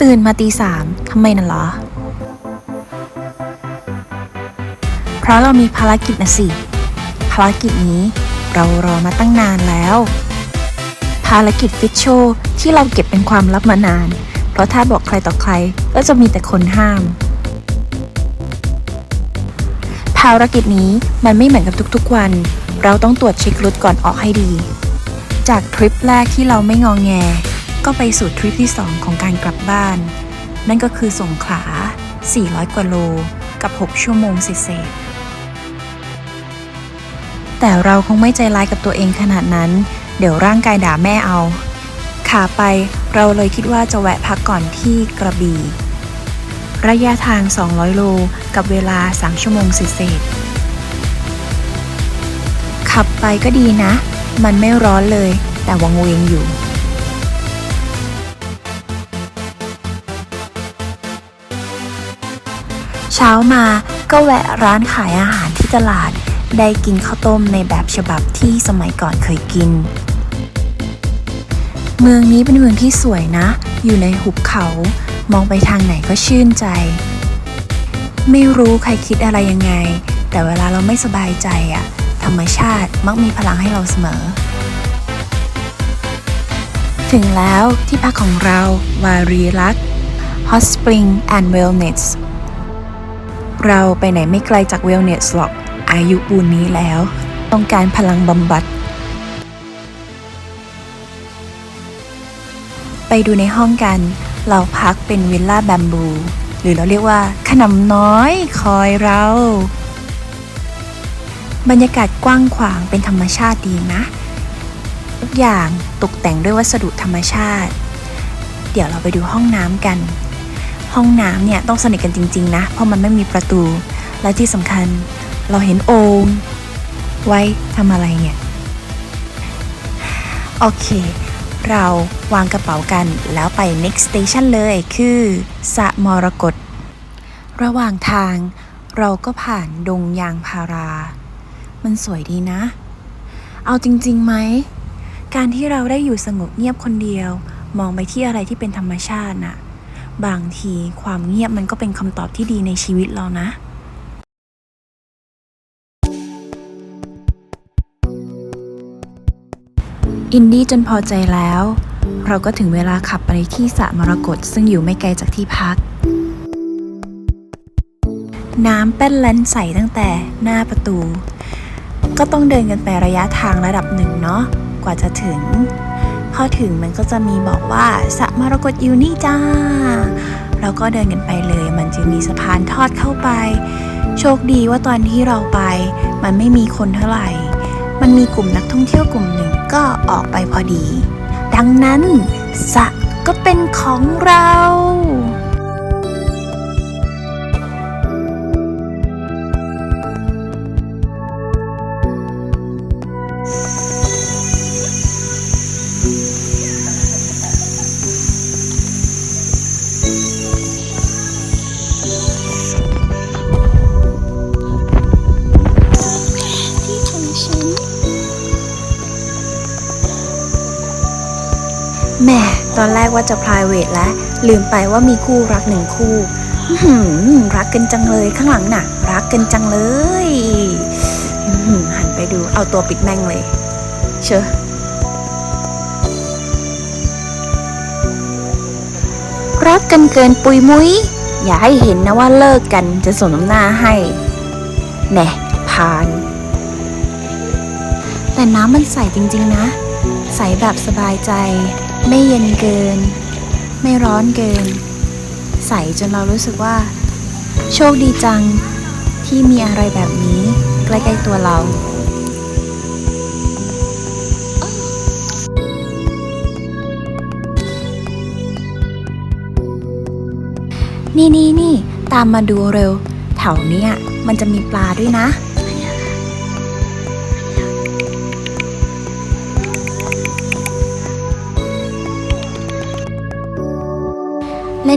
ตื่นมาตีสามทำไมน่ะหรอ เพราะเรามีภารกิจนะสิ ภารกิจนี้เรารอมาตั้งนานแล้ว ภารกิจฟิชโชที่เราเก็บเป็นความลับมานาน เพราะถ้าบอกใครต่อใครก็จะมีแต่คนห้าม ภารกิจนี้มันไม่เหมือนกับทุกๆวัน เราต้องตรวจเช็ครถก่อนออกให้ดี จากทริปแรกที่เราไม่งองแง ก็ไปสู่ทริปที่ 2 ของการกลับบ้าน นั่นก็คือสงขลา 400 กว่าโล กับ 6 ชั่วโมงเศษแต่เราคงไม่ใจร้ายกับตัวเองขนาดนั้น เดี๋ยวร่างกายด่าแม่เอา ขาไปเราเลยคิดว่าจะแวะพักก่อนที่กระบี่ ระยะทาง 200 โล กับเวลา 3 ชั่วโมงเศษขับไปก็ดีนะ มันไม่ร้อนเลย แต่วังเวงอยู่ เช้ามาก็แวะร้านขายอาหารที่ตลาด ได้กินข้าวต้มในแบบฉบับที่สมัยก่อนเคยกิน เมืองนี้เป็นเมืองที่สวยนะ อยู่ในหุบเขา มองไปทางไหนก็ชื่นใจ ไม่รู้ใครคิดอะไรยังไง แต่เวลาเราไม่สบายใจอะ ธรรมชาติมักมีพลังให้เราเสมอ ถึงแล้วที่พักของเราวารีลัก Hot Spring and Wellness เราไปไหนไม่ไกลจาก Wellness หรอก อายุปูนนี้แล้ว ต้องการพลังบำบัด ไปดูในห้องกัน เราพักเป็นวิลล่าแบมบู หรือเราเรียกว่าขนมน้อยคอยเรา บรรยากาศกว้างขวางเป็นธรรมชาติดีนะ ทุกอย่างตกแต่งด้วยวัสดุธรรมชาติ เดี๋ยวเราไปดูห้องน้ำกัน ห้องน้ำเนี่ยต้องสนิทกันจริง ๆ นะ เพราะมันไม่มีประตู และที่สำคัญเราเห็นโอ่งไว้ทำอะไรเนี่ย โอเค เราวางกระเป๋ากันแล้วไป next station เลยคือสะมรกตระหว่างทางเราก็ผ่านดงยางพารา มันสวยดีนะ เอาจริงๆไหม การที่เราได้อยู่สงบเงียบคนเดียว มองไปที่อะไรที่เป็นธรรมชาติน่ะ บางทีความเงียบมันก็เป็นคำตอบที่ดีในชีวิตเรานะอินดี้จนพอใจแล้ว เราก็ถึงเวลาขับไปที่สระมรกตซึ่งอยู่ไม่ไกลจากที่พัก น้ำเป็นแลนใสตั้งแต่หน้าประตู ก็ต้องเดินกันไประยะทางระดับหนึ่งเนาะกว่าจะถึง พอถึงมันก็จะมีบอกว่าสระมรกตอยู่นี่จ้า เราก็เดินกันไปเลย มันจะมีสะพานทอดเข้าไป โชคดีว่าตอนที่เราไป มันไม่มีคนเท่าไหร่ มันมีกลุ่มนักท่องเที่ยวกลุ่มหนึ่งก็ออกไปพอดี ดังนั้นสระก็เป็นของเรา แหม่ตอนแรกว่าจะ private แล้ว ลืมไปว่ามีคู่รักหนึ่งคู่รักกันจังเลยข้างหลังน่ะ รักกันจังเลยหันไปดูเอาตัวปิดแม่งเลย เชอะรักกันเกินปุยมุ้ย อย่าให้เห็นนะว่าเลิกกันจะสมน้ำหน้าให้แน่พาน แต่น้ำมันใสจริง ๆ นะ ใสแบบสบายใจ ไม่เย็นเกิน ไม่ร้อนเกิน ใสจนเรารู้สึกว่า โชคดีจังที่มีอะไรแบบนี้ใกล้ๆตัวเรานี่นี่นี่ตามมาดูเร็ว แถวเนี้ยมันจะมีปลาด้วยนะ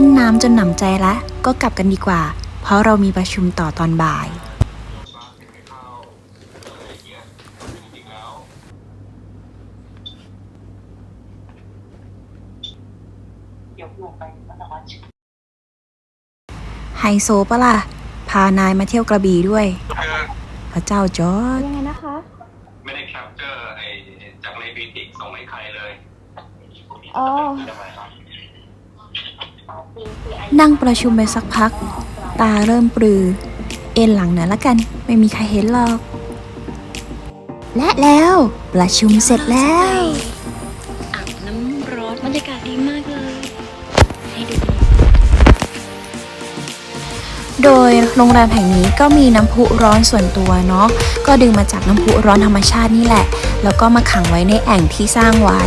ล่นน้ำจนหนำใจแล้วก็กลับกันดีกว่า เพราะเรามีประชุมต่อตอนบ่ายเเดี๋ยวหนูไปนครศรีไฮโซปะล่ะ พานายมาเที่ยวกระบี่ด้วยคือพระเจ้าจอร์ดยังไงนะคะ ไม่ได้แคปเจอร์ไอ้จากในบีติกส่งให้ใครเลย อ๋อ ทำไมครับ นั่งประชุมไปสักพัก ตาเริ่มปรือ เอ็นหลังหน่อยละกัน ไม่มีใครเห็นหรอก และแล้วประชุมเสร็จแล้ว อาบน้ำร้อนบรรยากาศดีมากเลย ให้ดูโดยโรงแรมแห่งนี้ก็มีน้ำพุร้อนส่วนตัวเนาะ ก็ดึงมาจากน้ำพุร้อนธรรมชาตินี่แหละ แล้วก็มาขังไว้ในแอ่งที่สร้างไว้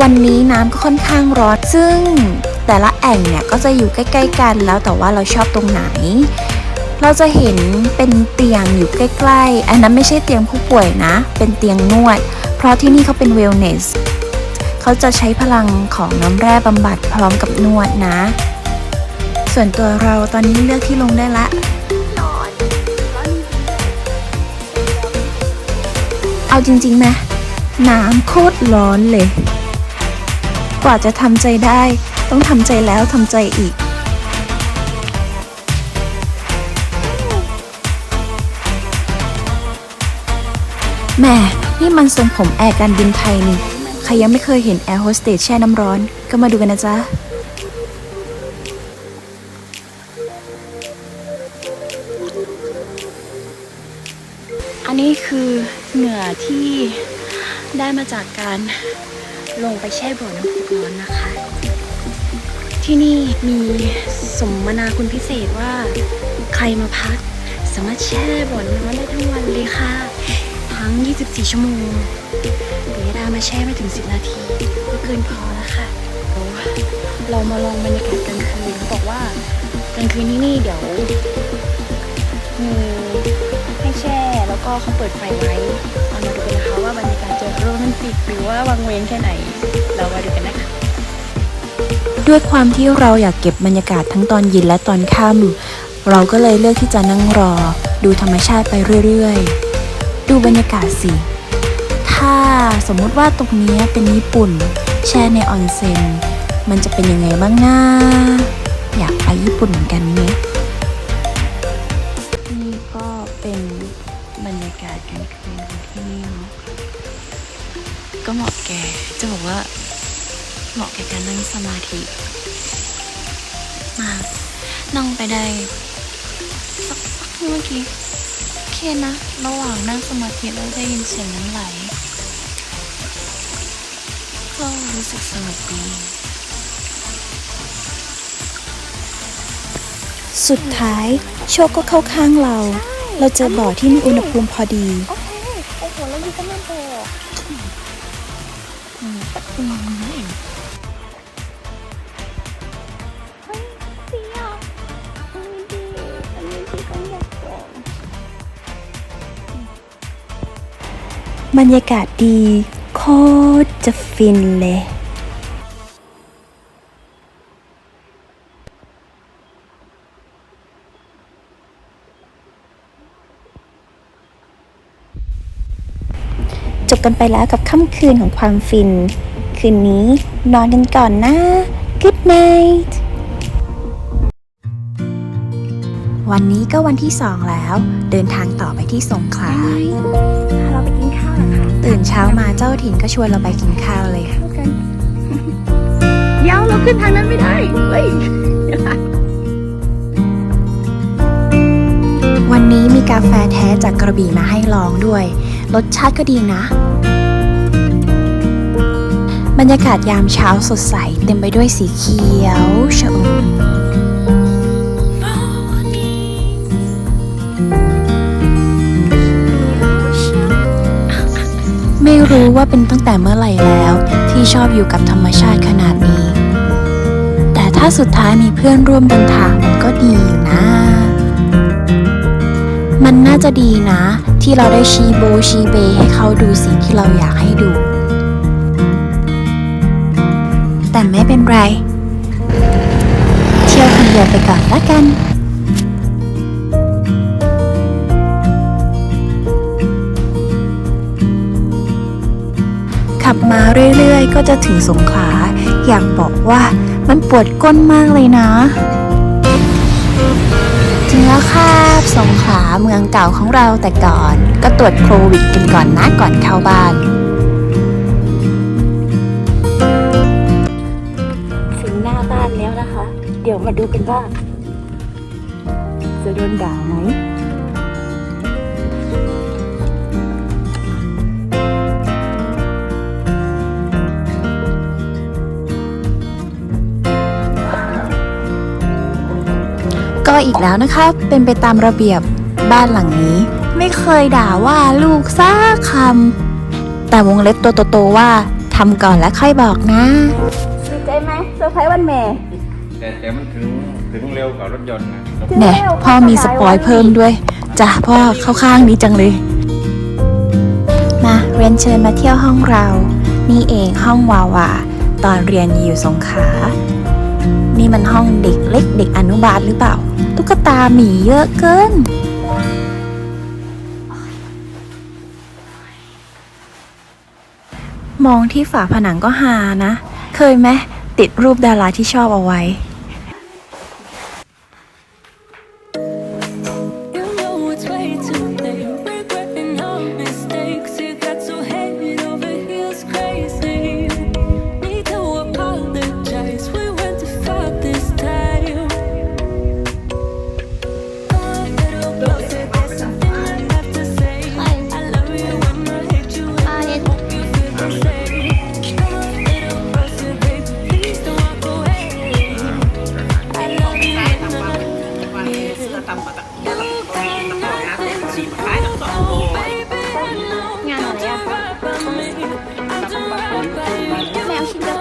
วันนี้น้ำก็ค่อนข้างร้อนซึ่ง แต่ละแอ่งเนี่ยก็จะอยู่ใกล้ ๆ กันแล้วแต่ว่าเราชอบตรงไหน เราจะเห็นเป็นเตียงอยู่ใกล้ ๆ อันนั้นไม่ใช่เตียงผู้ป่วยนะ เป็นเตียงนวด เพราะที่นี่เขาเป็นเวลเนสเขาจะใช้พลังของน้ำแร่บำบัดพร้อมกับนวดนะ ส่วนตัวเราตอนนี้เลือกที่ลงได้ละเอาจริงๆนะน้ำโคตรร้อนเลย กว่าจะทำใจได้ ต้องทำใจแล้วทำใจอีก แม่นี่มันทรงผมแอร์การบินไทยนี่ ใครยังไม่เคยเห็นแอร์โฮสเตสแช่น้ำร้อน ก็มาดูกันนะจ๊ะอันนี้คือเหงื่อที่ได้มาจากการลงไปแช่บ่อน้ำพุร้อนนะคะ ที่นี่มีสมนาคุณพิเศษว่าใครมาพัก สามารถแช่บ่อน้ำร้อนได้ทั้งวันเลยค่ะ ทั้ง 24 ชั่วโมงปิยดามาแช่ไม่ถึง 10 นาที ก็เกินพอแล้วค่ะเดี๋ยวเรามาลองบรรยากาศกลางคืนเขาบอกว่ากลางคืนที่นี่เดี๋ยวมีให้แช่แล้วก็เขาเปิดไฟไว้เอามาดูกันนะคะว่าบรรยากาศจะโรแมนติกหรือว่าวังเวงแค่ไหน เรามาดูกันนะคะ ด้วยความที่เราอยากเก็บบรรยากาศทั้งตอนเย็นและตอนค่ำเราก็เลยเลือกที่จะนั่งรอ ดูธรรมชาติไปเรื่อยๆ ดูบรรยากาศสิ ถ้าสมมุติว่าตรงนี้เป็นญี่ปุ่น แช่ในออนเซ็นมันจะเป็นยังไงบ้างนะอยากไปญี่ปุ่นเหมือนกันเนี่ยนี่ก็เป็นบรรยากาศกลางคืนของที่นี่เนาะก็เหมาะแก่จะบอกว่า เหมาะแก่การนั่งสมาธิมากนั่งไปได้ สักพักเมื่อกี้โอเคนะ ระหว่างนั่งสมาธิแล้วได้ยินเสียงน้ำไหลก็รู้สึกสงบดีสุดท้ายโชคก็เข้าข้างเรา เราเจอบ่อที่มีอุณหภูมิพอดี โอเค โอ้โห แล้วมีก็มันโต บรรยากาศดีโคตรจะฟินเลยจบกันไปแล้วกับค่ำคืนของความฟิน คืนนี้นอนกันก่อนนะ Good night วันนี้ก็วันที่สองแล้ว เดินทางต่อไปที่สงขลา ตื่นเช้ามาเจ้าถิ่นก็ชวนเราไปกินข้าวเลยเดี๋ยวเราขึ้นทางนั้นไม่ได้เฮ้ยวันนี้มีกาแฟแท้จากกระบี่มาให้ลองด้วย รสชาติก็ดีนะ บรรยากาศยามเช้าสดใส เต็มไปด้วยสีเขียวชอุ่ม รู้ว่าเป็นตั้งแต่เมื่อไหร่แล้ว ที่ชอบอยู่กับธรรมชาติขนาดนี้ แต่ถ้าสุดท้ายมีเพื่อนร่วมเดินทางมันก็ดีอยู่นะ มันน่าจะดีนะ ที่เราได้ชี้โบชี้เบให้เขาดูสิ่งที่เราอยากให้ดู แต่ไม่เป็นไร เที่ยวคนเดียวไปก่อนละกัน มาเรื่อยๆ ก็จะถึงสงขลา อยากบอกว่ามันปวดก้นมากเลยนะ ถึงแล้วครับสงขลาเมืองเก่าของเราแต่ก่อน ก็ตรวจโควิดกันก่อนนะก่อนเข้าบ้านถึงหน้าบ้านแล้วนะคะ เดี๋ยวมาดูกันว่าจะโดนด่าไหม อีกแล้วนะคะเป็นไปตามระเบียบบ้านหลังนี้ ไม่เคยด่าว่าลูกซักคำแต่วงเล็บตัวโตๆว่าทำก่อนแล้วค่อยบอกนะดีใจไหมเซอร์ไพรส์วันแม่แต่แต่มันถึงถึงเร็วกว่ารถยนต์นะเนี่ยพ่อมีสปอยเพิ่มด้วยจ้ะพ่อเข้าข้างนี้จังเลย มาเรียนเชิญมาเที่ยวห้องเรา นี่เองห้องวาวา ตอนเรียนอยู่สงขลา นี่มันห้องเด็กเล็กเด็กอนุบาลหรือเปล่า ตุ๊กตาหมีเยอะเกิน มองที่ฝาผนังก็หานะ เคยไหมติดรูปดาราที่ชอบเอาไว้ 良心的。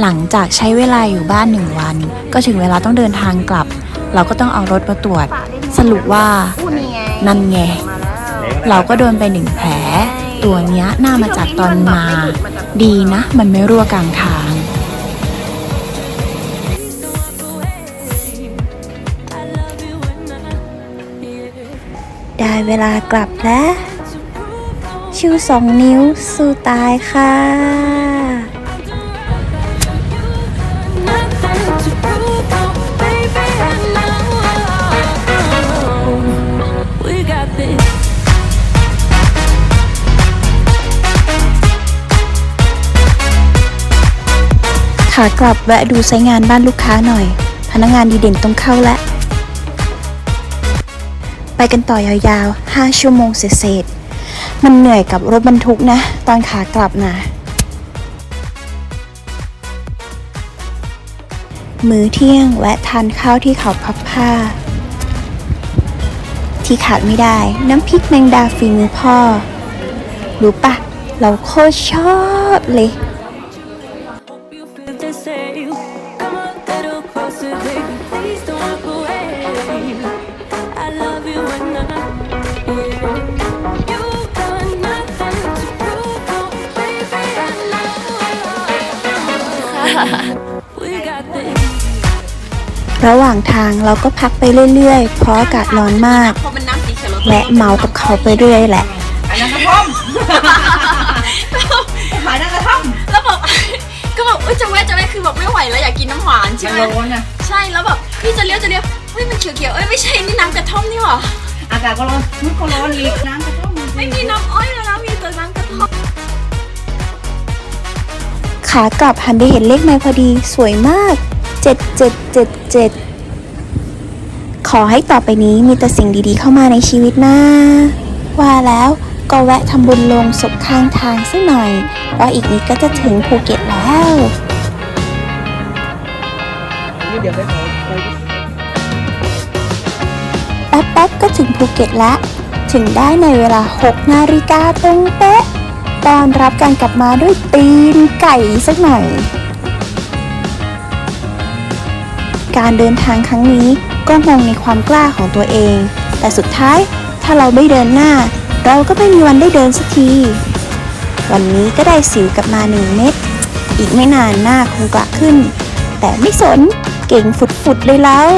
หลังจากใช้เวลาอยู่บ้านหนึ่งวัน ก็ถึงเวลาต้องเดินทางกลับ เราก็ต้องเอารถมาตรวจ สรุปว่า นั่นไง เราก็โดนไปหนึ่งแผล ตัวเนี้ยน่ามาจากตอนมา ดีนะ มันไม่รั่วกลางทางได้เวลากลับแล้ว ชูสองนิ้วสู้ตายค่ะากลับแวะดูไซงานบ้านลูกค้าหน่อย พนักงานดีเด่นต้องเข้าแล้วไปกันต่อยาวๆ 5 ชั่วโมงเศษๆมันเหนื่อยกับรถบรรทุกนะ ตอนขากลับนะ มื้อเที่ยงแวะทานข้าวที่เขาพับผ้า ที่ขาดไม่ได้น้ำพริกแมงดาฝีมือพ่อ รู้ปะ เราโคตรชอบเลย ระหว่างทางเราก็พักไปเรื่อยๆ เพราะอากาศร้อนมากและเมากับเขาไปเรื่อยแหละขายน้ำกระท่อมขายน้ำกระท่อมแล้วแบบก็แบบเอ้ยจะแวะจะแวะคือแบบไม่ไหวแล้วอยากกินน้ำหวานใช่มันไหมร้อนนะใช่แล้วแบบพี่จะเลี้ยวจะเลี้ยวเฮ้ยมันเขียวๆเอ้ยไม่ใช่นี่น้ำกระท่อมนี่หว่าอากาศก็ร้อนมันก็ร้อนอีกน้ำกระท่อมไม่มีน้ำอ้อยแล้วนะมีแต่น้ำกระท่อมขากลับหันไปเห็นเลขไม้พอดีสวยมาก 7777 ขอให้ต่อไปนี้มีแต่สิ่งดีๆเข้ามาในชีวิตนะว่าแล้วก็แวะทำบุญลงศพข้างทางสักหน่อยเพราะอีกนิดก็จะถึงภูเก็ตแล้วเดี๋ยวไปขอไปแป๊บๆก็ถึงภูเก็ตแล้ว ถึงได้ในเวลา 6 นาฬิกาตรงเป๊ะ ตอนรับการกลับมาด้วยตีนไก่สักหน่อย การเดินทางครั้งนี้ก็งงในความกล้าของตัวเอง แต่สุดท้ายถ้าเราไม่เดินหน้า เราก็ไม่มีวันได้เดินสักที วันนี้ก็ได้สิวกลับมาหนึ่งเม็ด อีกไม่นานหน้าคงกระขึ้น แต่ไม่สนเก่งฝุดๆเลยแล้ว